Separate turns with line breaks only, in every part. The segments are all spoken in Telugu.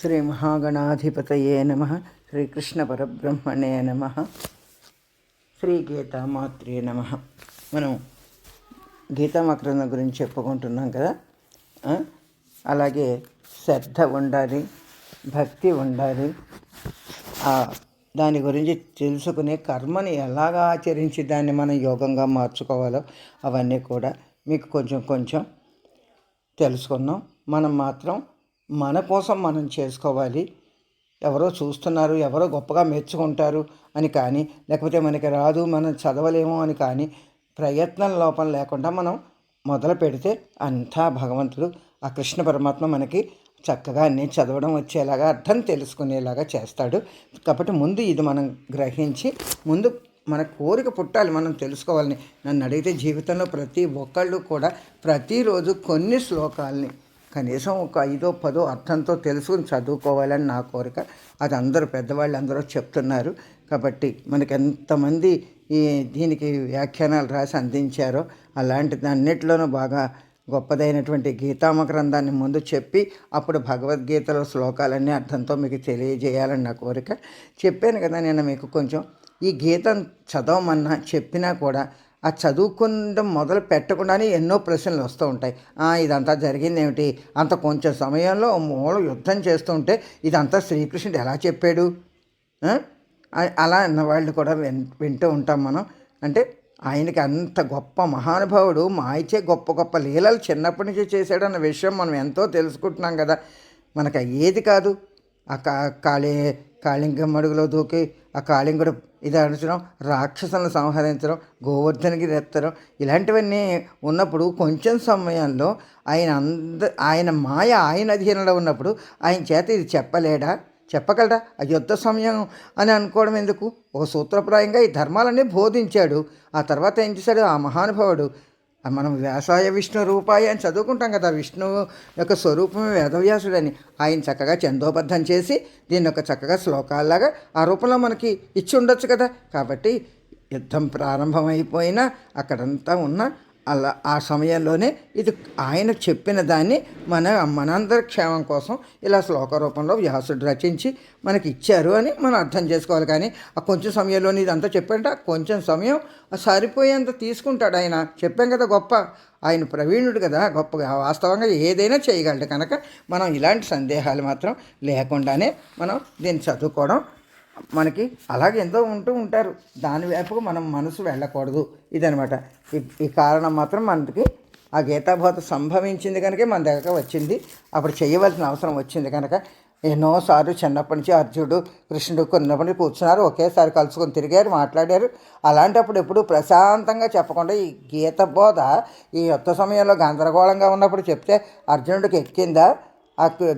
శ్రీ మహాగణాధిపతయే నమ. శ్రీకృష్ణ పరబ్రహ్మణే నమ. శ్రీ గీతామాత్రే నమ. మనం గీతామకరందం గురించి చెప్పుకుంటున్నాం కదా? అలాగే శ్రద్ధ ఉండాలి భక్తి ఉండాలి. దాని గురించి తెలుసుకునే కర్మని ఎలాగా ఆచరించి దాన్ని మనం యోగంగా మార్చుకోవాలో అవన్నీ కూడా మీకు కొంచెం కొంచెం తెలుసుకున్నాం మనం మాత్రం మన కోసం మనం చేసుకోవాలి. ఎవరో చూస్తున్నారు ఎవరో గొప్పగా మెచ్చుకుంటారు అని కానీ లేకపోతే మనకి రాదు మనం చదవలేము అని కానీ ప్రయత్నం లోపం లేకుండా మనం మొదలు పెడితే అంతా భగవంతుడు ఆ కృష్ణ పరమాత్మ మనకి చక్కగా అన్నీ చదవడం వచ్చేలాగా అర్థం తెలుసుకునేలాగా చేస్తాడు. కాబట్టి ముందు ఇది మనం గ్రహించి ముందు మన కోరిక పుట్టాలి మనం తెలుసుకోవాలని. నన్ను అడిగితే జీవితంలో ప్రతి ఒక్కళ్ళు కూడా ప్రతిరోజు కొన్ని శ్లోకాలని కనీసం ఒక ఐదో పదో అర్థంతో తెలుసుకుని చదువుకోవాలని నా కోరిక. అది అందరూ పెద్దవాళ్ళు అందరూ చెప్తున్నారు. కాబట్టి మనకి ఎంతమంది ఈ దీనికి వ్యాఖ్యానాలు రాసి అందించారో అలాంటి అన్నిట్లోనూ బాగా గొప్పదైనటువంటి గీతామ గ్రంథాన్ని ముందు చెప్పి అప్పుడు భగవద్గీతలో శ్లోకాలన్నీ అర్థంతో మీకు తెలియజేయాలని నా కోరిక. చెప్పాను కదా నేను మీకు కొంచెం ఈ గీతం చదవమన్నా చెప్పినా కూడా ఆ చదువుకుండం మొదలు పెట్టకుండానే ఎన్నో ప్రశ్నలు వస్తూ ఉంటాయి. ఇదంతా జరిగింది ఏమిటి అంత కొంచెం సమయంలో మూల యుద్ధం చేస్తుంటే ఇదంతా శ్రీకృష్ణుడు ఎలా చెప్పాడు? అలా అన్న వాళ్ళు కూడా విన్ వింటూ ఉంటాం మనం. అంటే ఆయనకి అంత గొప్ప మహానుభావుడు మాయిచే గొప్ప గొప్ప లీలలు చిన్నప్పటి నుంచి చేశాడన్న విషయం మనం ఎంతో తెలుసుకుంటున్నాం కదా. మనకు ఏది కాదు. ఆ కా కాళీ కాళింగం అడుగులో దూకి ఆ కాళింగుడు ఇది అడచడం రాక్షసులను సంహరించడం గోవర్ధనగిరి రెత్తడం ఇలాంటివన్నీ ఉన్నప్పుడు కొంచెం సమయంలో ఆయన అంద ఆయన మాయ ఆయన అధీనంలో ఉన్నప్పుడు ఆయన చేత ఇది చెప్పలేడా? చెప్పగలరా ఆ యుద్ధ సమయం అని అనుకోవడం ఎందుకు? ఓ సూత్రప్రాయంగా ఈ ధర్మాలన్నీ బోధించాడు. ఆ తర్వాత ఏం చేశాడు? ఆ మహానుభావుడు మనం వ్యాసాయ విష్ణు రూపాయ అని చదువుకుంటాం కదా. విష్ణువు యొక్క స్వరూపమే వేదవ్యాసుడని. ఆయన చక్కగా చందోబద్ధం చేసి దీన్ని ఒక చక్కగా శ్లోకాల్లాగా ఆ రూపంలో మనకి ఇచ్చి ఉండొచ్చు కదా. కాబట్టి యుద్ధం ప్రారంభమైపోయినా అక్కడంతా ఉన్న అలా ఆ సమయంలోనే ఇది ఆయన చెప్పిన దాన్ని మన మనందరి క్షేమం కోసం ఇలా శ్లోక రూపంలో వ్యాసుడు రచించి మనకి ఇచ్చారు అని మనం అర్థం చేసుకోవాలి. కానీ ఆ కొంచెం సమయంలోనే ఇదంతా చెప్పంటే ఆ కొంచెం సమయం సరిపోయేంత తీసుకుంటాడు ఆయన. చెప్పాం కదా గొప్ప. ఆయన ప్రవీణుడు కదా. గొప్పగా వాస్తవంగా ఏదైనా చేయగలడు కనుక మనం ఇలాంటి సందేహాలు మాత్రం లేకుండానే మనం దీన్ని చదువుకోవడం మనకి అలాగే ఎంతో ఉంటూ ఉంటారు. దాని వైపుకు మనం మనసు వెళ్ళకూడదు. ఇదనమాట ఈ ఈ కారణం మాత్రం మనకి ఆ గీతాభాత సంభవించింది కనుక మన దగ్గర వచ్చింది. అప్పుడు చేయవలసిన అవసరం వచ్చింది కనుక ఎన్నోసార్లు చిన్నప్పటి నుంచి అర్జునుడు కృష్ణుడు కొన్నప్పటి నుంచి కూర్చున్నారు. ఒకేసారి కలుసుకొని తిరిగారు మాట్లాడారు. అలాంటప్పుడు ఎప్పుడు ప్రశాంతంగా చెప్పకుండా ఈ గీత బోధ ఈ యుద్ధ సమయంలో గందరగోళంగా ఉన్నప్పుడు చెప్తే అర్జునుడికి ఎక్కిందా?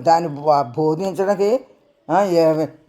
దాన్ని బోధించడానికి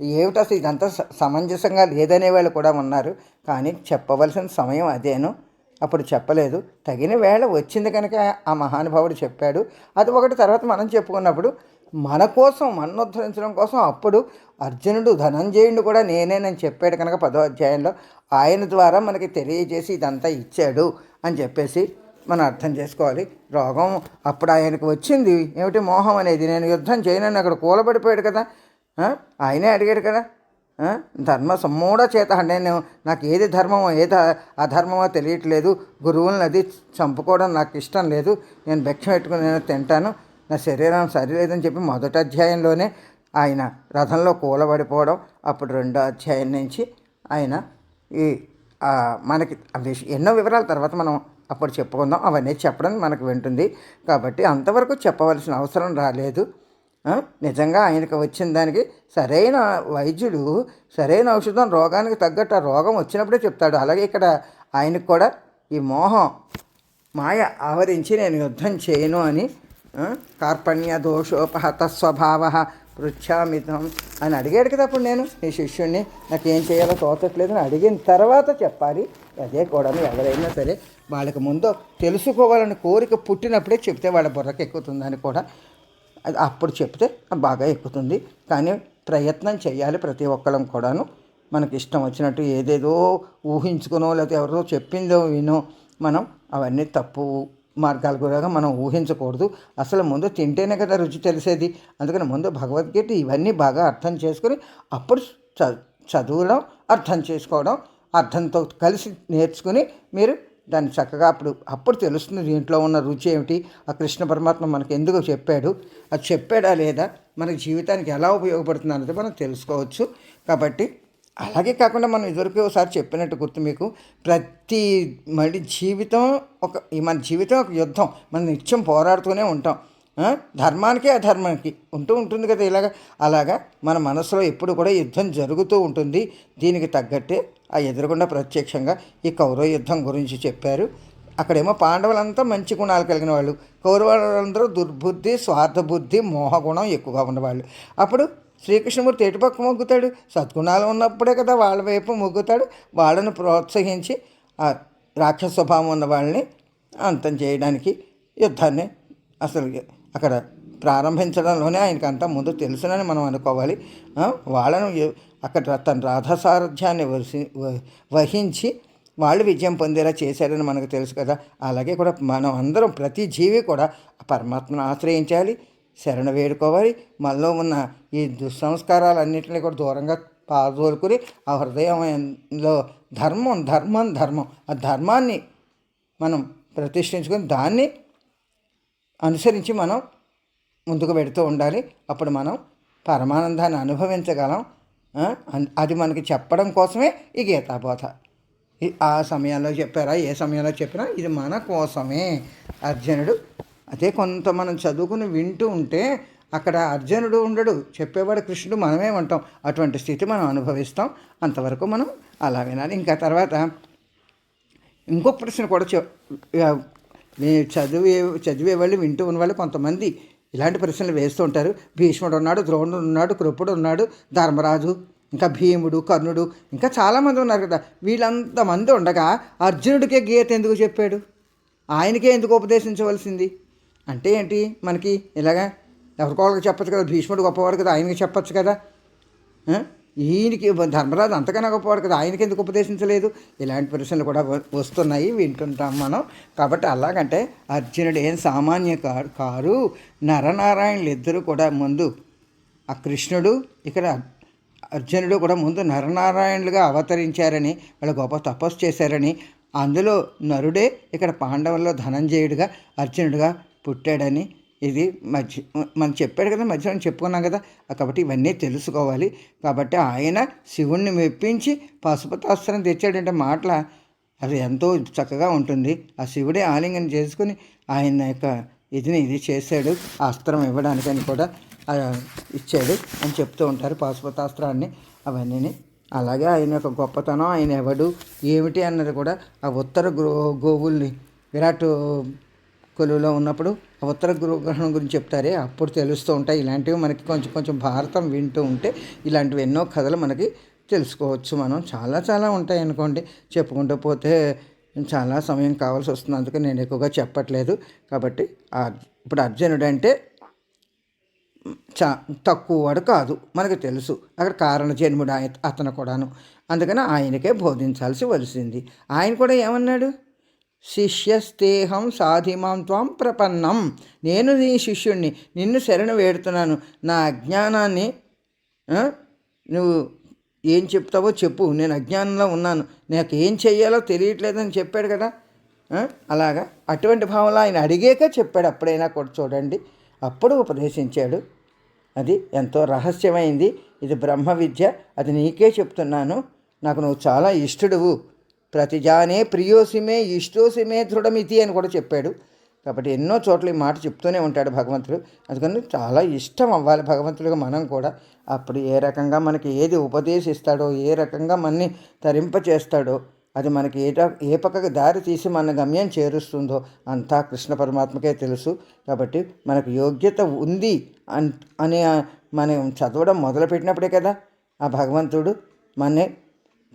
ఏమిటి అసలు ఇదంతా స- సమంజసంగా లేదనే వాళ్ళు కూడా ఉన్నారు. కానీ చెప్పవలసిన సమయం అదేను. అప్పుడు చెప్పలేదు. తగిన వేళ వచ్చింది కనుక ఆ మహానుభావుడు చెప్పాడు. అది ఒకటి తర్వాత మనం చెప్పుకున్నప్పుడు మన కోసం మన కోసం అప్పుడు అర్జునుడు ధనంజయుడు కూడా నేనేనని చెప్పాడు కనుక పదో అధ్యాయంలో ఆయన ద్వారా మనకి తెలియజేసి ఇదంతా ఇచ్చాడు అని చెప్పేసి మనం అర్థం చేసుకోవాలి. రోగం అప్పుడు ఆయనకు వచ్చింది. ఏమిటి మోహం అనేది? నేను యుద్ధం చేయనని అక్కడ కూలబడిపోయాడు కదా. ఆయనే అడిగాడు కదా. ధర్మ సమ్మూఢ చేత నేను నాకు ఏది ధర్మమో ఏది అధర్మమో తెలియట్లేదు. గురువులను అది చంపుకోవడం నాకు ఇష్టం లేదు. నేను భిక్ష పెట్టుకుని నేను తింటాను. నా శరీరం సరిలేదని చెప్పి మొదటి అధ్యాయంలోనే ఆయన రథంలో కూలబడిపోవడం అప్పుడు రెండో అధ్యాయం నుంచి ఆయన ఈ మనకి ఎన్నో వివరాల తర్వాత మనం అప్పుడు చెప్పుకుందాం. అవన్నీ చెప్పడం మనకు వింటుంది. కాబట్టి అంతవరకు చెప్పవలసిన అవసరం రాలేదు. నిజంగా ఆయనకు వచ్చిన దానికి సరైన వైద్యుడు సరైన ఔషధం రోగానికి తగ్గట్టు ఆ రోగం వచ్చినప్పుడే చెప్తాడు. అలాగే ఇక్కడ ఆయనకు కూడా ఈ మోహం మాయ ఆవరించి నేను యుద్ధం చేయను అని కార్పణ్య దోషోపహత స్వభావ పృచ్ఛామితం అని అడిగాడు కదా అప్పుడు నేను ఈ శిష్యుడిని నాకు ఏం చేయాలో తోచట్లేదు అని అడిగిన తర్వాత చెప్పాలి. అదే కూడా ఎవరైనా సరే వాళ్ళకి ముందు తెలుసుకోవాలని కోరిక పుట్టినప్పుడే చెప్తే వాళ్ళ బుర్రకెక్కుతుందని కూడా అప్పుడు చెప్తే బాగా ఎక్కుతుంది. కానీ ప్రయత్నం చేయాలి ప్రతి ఒక్కళ్ళం కూడాను. మనకి ఇష్టం వచ్చినట్టు ఏదేదో ఊహించుకునో లేకపోతే ఎవరో చెప్పిందో వినో మనం అవన్నీ తప్పు మార్గాలు కూడా మనం ఊహించకూడదు. అసలు ముందు తింటేనే కదా రుచి తెలిసేది. అందుకని ముందు భగవద్గీత ఇవన్నీ బాగా అర్థం చేసుకుని అప్పుడు చ చదవడం అర్థం చేసుకోవడం అర్థంతో కలిసి నేర్చుకుని మీరు దాన్ని చక్కగా అప్పుడు అప్పుడు తెలుస్తుంది దీంట్లో ఉన్న రుచి ఏమిటి. ఆ కృష్ణ పరమాత్మ మనకు ఎందుకు చెప్పాడు? అది చెప్పాడా లేదా? మన జీవితానికి ఎలా ఉపయోగపడుతుంది అన్నది మనం తెలుసుకోవచ్చు. కాబట్టి అలాగే కాకుండా మనం ఇదివరకు ఒకసారి చెప్పినట్టు గుర్తు మీకు. ప్రతి మళ్ళీ జీవితం ఒక మన జీవితం ఒక యుద్ధం. మనం నిత్యం పోరాడుతూనే ఉంటాం. ధర్మానికి అధర్మానికి. ఉంటూ ఉంటుంది కదా ఇలాగ. అలాగా మన మనసులో ఎప్పుడు కూడా యుద్ధం జరుగుతూ ఉంటుంది. దీనికి తగ్గట్టే ఆ ఎదురుగుండా ప్రత్యక్షంగా ఈ కౌరవ యుద్ధం గురించి చెప్పారు. అక్కడేమో పాండవులంతా మంచి గుణాలు కలిగిన వాళ్ళు. కౌరవులందరూ దుర్బుద్ధి స్వార్థబుద్ధి మోహగుణం ఎక్కువగా ఉన్నవాళ్ళు. అప్పుడు శ్రీకృష్ణమూర్తి ఎటుపక్క మొగ్గుతాడు? సద్గుణాలు ఉన్నప్పుడే కదా వాళ్ళ వైపు మొగ్గుతాడు. వాళ్ళను ప్రోత్సహించి ఆ రాక్షస స్వభావం ఉన్న వాళ్ళని అంతం చేయడానికి యుద్ధాన్ని అసలు అక్కడ ప్రారంభించడంలోనే ఆయనకు అంతా ముందు తెలుసునని మనం అనుకోవాలి. వాళ్ళను అక్కడ తన రాధసారథ్యాన్ని వసి వహించి వాళ్ళు విజయం పొందేలా చేశారని మనకు తెలుసు కదా. అలాగే కూడా మనం అందరం ప్రతి జీవి కూడా పరమాత్మను ఆశ్రయించాలి శరణ వేడుకోవాలి. మనలో ఉన్న ఈ దుస్సంస్కారాలన్నింటినీ కూడా దూరంగా పాదోలుకుని ఆ హృదయంలో ధర్మం ధర్మం ధర్మం ఆ ధర్మాన్ని మనం ప్రతిష్ఠించుకొని దాన్ని అనుసరించి మనం ముందుకు పెడుతూ ఉండాలి. అప్పుడు మనం పరమానందాన్ని అనుభవించగలం. అది మనకి చెప్పడం కోసమే ఈ గీతాబోధ. ఈ- ఆ సమయంలో చెప్పారా ఏ సమయంలో చెప్పినా ఇది మన కోసమే. అర్జునుడు అదే కొంత మనం చదువుకుని వింటూ ఉంటే అక్కడ అర్జునుడు ఉండడు చెప్పేవాడు కృష్ణుడు మనమే ఉంటాం. అటువంటి స్థితి మనం అనుభవిస్తాం. అంతవరకు మనం అలా వినాలి. ఇంకా తర్వాత ఇంకొక ప్రశ్న కూడా మేము చదివే చదివే వాళ్ళు వింటూ ఉన్న వాళ్ళు కొంతమంది ఇలాంటి ప్రశ్నలు వేస్తూ ఉంటారు. భీష్ముడు ఉన్నాడు ద్రోణుడు ఉన్నాడు కృపుడు ఉన్నాడు ధర్మరాజు ఇంకా భీముడు కర్ణుడు ఇంకా చాలామంది ఉన్నారు కదా. వీళ్ళంతమంది ఉండగా అర్జునుడికే గీత ఎందుకు చెప్పాడు? ఆయనకే ఎందుకు ఉపదేశించవలసింది? అంటే ఏంటి? మనకి ఇలాగా ఎవరికోళ్ళకి చెప్పచ్చు కదా భీష్ముడు గొప్పవాడు కదా ఆయనకి చెప్పచ్చు కదా. ఈయనకి ధర్మరాజు అంతకన్నా గొప్పవాడు కదా. ఆయనకి ఎందుకు ఉపదేశించలేదు? ఇలాంటి ప్రశ్నలు కూడా వ- వస్తున్నాయి వింటుంటాం మనం. కాబట్టి అలాగంటే అర్జునుడు ఏం సామాన్య కారు కారు నరనారాయణులు ఇద్దరు కూడా ముందు ఆ కృష్ణుడు ఇక్కడ అర్జునుడు కూడా ముందు నరనారాయణులుగా అవతరించారని వాళ్ళు గొప్ప తపస్సు చేశారని అందులో నరుడే ఇక్కడ పాండవుల్లో ధనంజయుడిగా అర్జునుడిగా పుట్టాడని ఇది మధ్య మనం చెప్పాడు కదా మధ్యలో చెప్పుకున్నాం కదా కాబట్టి ఇవన్నీ తెలుసుకోవాలి. కాబట్టి ఆయన శివుణ్ణి మెప్పించి పశుపతాస్త్రం తెచ్చాడంటే మాటల అది ఎంతో చక్కగా ఉంటుంది. ఆ శివుడే ఆలింగనం చేసుకుని ఆయన యొక్క ఇదిని ఇది చేశాడు అస్త్రం ఇవ్వడానికని కూడా ఇచ్చాడు అని చెప్తూ ఉంటారు పాశుపతాస్త్రాన్ని అవన్నీ అలాగే ఆయన యొక్క గొప్పతనం ఆయన ఎవడు ఏమిటి అన్నది కూడా ఆ ఉత్తర గో గోవుల్ని విరాట్ కొలువులో ఉన్నప్పుడు ఉత్తర గృహగ్రహణం గురించి చెప్తారే అప్పుడు తెలుస్తూ ఉంటాయి. ఇలాంటివి మనకి కొంచెం కొంచెం భారతం వింటూ ఉంటే ఇలాంటివి ఎన్నో కథలు మనకి తెలుసుకోవచ్చు మనం. చాలా చాలా ఉంటాయి అనుకోండి. చెప్పుకుంటూ పోతే చాలా సమయం కావాల్సి వస్తుంది. అందుకే నేను ఎక్కువగా చెప్పట్లేదు. కాబట్టి ఇప్పుడు అర్జునుడు అంటే చా తక్కువ వాడు కాదు. మనకు తెలుసు. అక్కడ కారణ జన్ముడు ఆయన అతను కూడాను. అందుకని ఆయనకే బోధించాల్సి వలిసింది. ఆయన కూడా ఏమన్నాడు? శిష్యస్తేహం సాధిమాం త్వం ప్రపన్నం. నేను నీ శిష్యుణ్ణి నిన్ను శరణు వేడుతున్నాను. నా అజ్ఞానాన్ని నువ్వు ఏం చెప్తావో చెప్పు. నేను అజ్ఞానంలో ఉన్నాను. నాకు ఏం చెయ్యాలో తెలియట్లేదని చెప్పాడు కదా. అలాగా? అటువంటి భావంలో ఆయన అడిగాక చెప్పాడు. అప్పుడైనా కూడా చూడండి. అప్పుడు ఉపదేశించాడు. అది ఎంతో రహస్యమైంది. ఇది బ్రహ్మ విద్య అది నీకే చెప్తున్నాను. నాకు నువ్వు చాలా ఇష్టడువు. ప్రతిజానే ప్రియోసిమే ఇష్టోసిమే దృఢమితి అని కూడా చెప్పాడు. కాబట్టి ఎన్నో చోట్ల ఈ మాట చెప్తూనే ఉంటాడు భగవంతుడు. అందుకని చాలా ఇష్టం అవ్వాలి భగవంతుడిగా మనం కూడా. అప్పుడు ఏ రకంగా మనకి ఏది ఉపదేశిస్తాడో ఏ రకంగా మనని తరింపచేస్తాడో అది మనకి ఏ ఏ పక్కకు దారి తీసి మన గమ్యం చేరుస్తుందో అంతా కృష్ణ పరమాత్మకే తెలుసు. కాబట్టి మనకు యోగ్యత ఉంది అన్ అని మనం చదవడం మొదలుపెట్టినప్పుడే కదా ఆ భగవంతుడు మన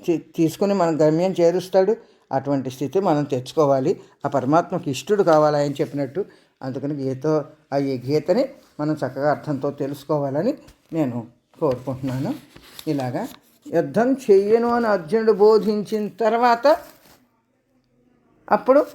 తీసుకుని మన గమ్యం చేరుస్తాడు. అటువంటి స్థితి మనం తెచ్చుకోవాలి. ఆ పరమాత్మకి ఇష్టడు కావాలి అని చెప్పినట్టు అందుకని గీత ఆ ఈ గీతని మనం చక్కగా అర్థంతో తెలుసుకోవాలని నేను కోరుకుంటున్నాను. ఇలాగా యుద్ధం చెయ్యను అని అర్జునుడు బోధించిన తర్వాత అప్పుడు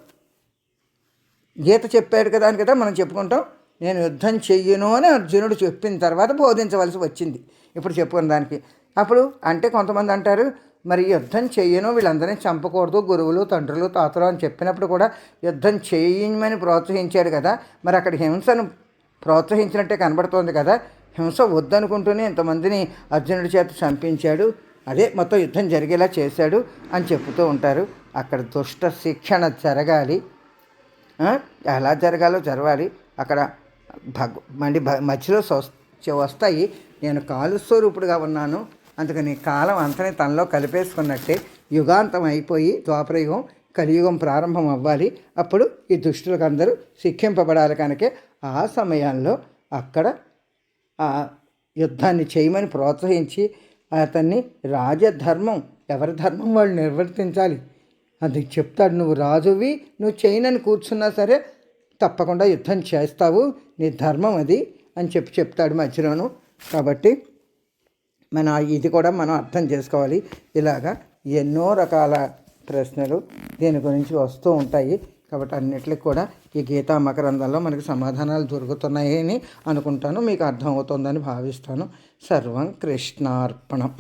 గీత చెప్పాడు కదా అని కదా మనం చెప్పుకుంటాం. నేను యుద్ధం చెయ్యను అని అర్జునుడు చెప్పిన తర్వాత బోధించవలసి వచ్చింది. ఇప్పుడు చెప్పుకున్న దానికి. అప్పుడు అంటే కొంతమంది అంటారు మరి యుద్ధం చేయను వీళ్ళందరినీ చంపకూడదు గురువులు తండ్రులు తాతలు అని చెప్పినప్పుడు కూడా యుద్ధం చేయమని ప్రోత్సహించాడు కదా. మరి అక్కడ హింసను ప్రోత్సహించినట్టే కనబడుతోంది కదా. హింస వద్దనుకుంటూనే ఇంతమందిని అర్జునుడి చేత చంపించాడు. అదే మొత్తం యుద్ధం జరిగేలా చేశాడు అని చెప్తూ ఉంటారు. అక్కడ దుష్ట శిక్షణ జరగాలి. ఎలా జరగాలో జరగాలి. అక్కడ భగ మళ్ళీ భ మధ్యలో వస్తాయి. నేను కాలు స్వరూపుడుగా ఉన్నాను. అందుకని కాలం అంతని తనలో కలిపేసుకున్నట్టే యుగాంతం అయిపోయి ద్వాపరయుగం కలియుగం ప్రారంభం అవ్వాలి. అప్పుడు ఈ దుష్టులకు అందరూ శిక్షింపబడాలి కనుకే ఆ సమయంలో అక్కడ ఆ యుద్ధాన్ని చేయమని ప్రోత్సహించి అతన్ని రాజధర్మం ఎవరి ధర్మం వాళ్ళు నిర్వర్తించాలి. అది చెప్తాడు నువ్వు రాజువి నువ్వు చేయనని కూర్చున్నా సరే తప్పకుండా యుద్ధం చేస్తావు నీ ధర్మం అది అని చెప్పి చెప్తాడు మధ్యలోను. కాబట్టి మన ఇది కూడా మనం అర్థం చేసుకోవాలి. ఇలాగా ఎన్నో రకాల ప్రశ్నలు దీని గురించి వస్తూ ఉంటాయి. కాబట్టి అన్నిటికి కూడా ఈ గీతా మకరంధంలో మనకి సమాధానాలు దొరుకుతున్నాయని అనుకుంటాను. మీకు అర్థమవుతుందని భావిస్తాను. సర్వం కృష్ణార్పణం.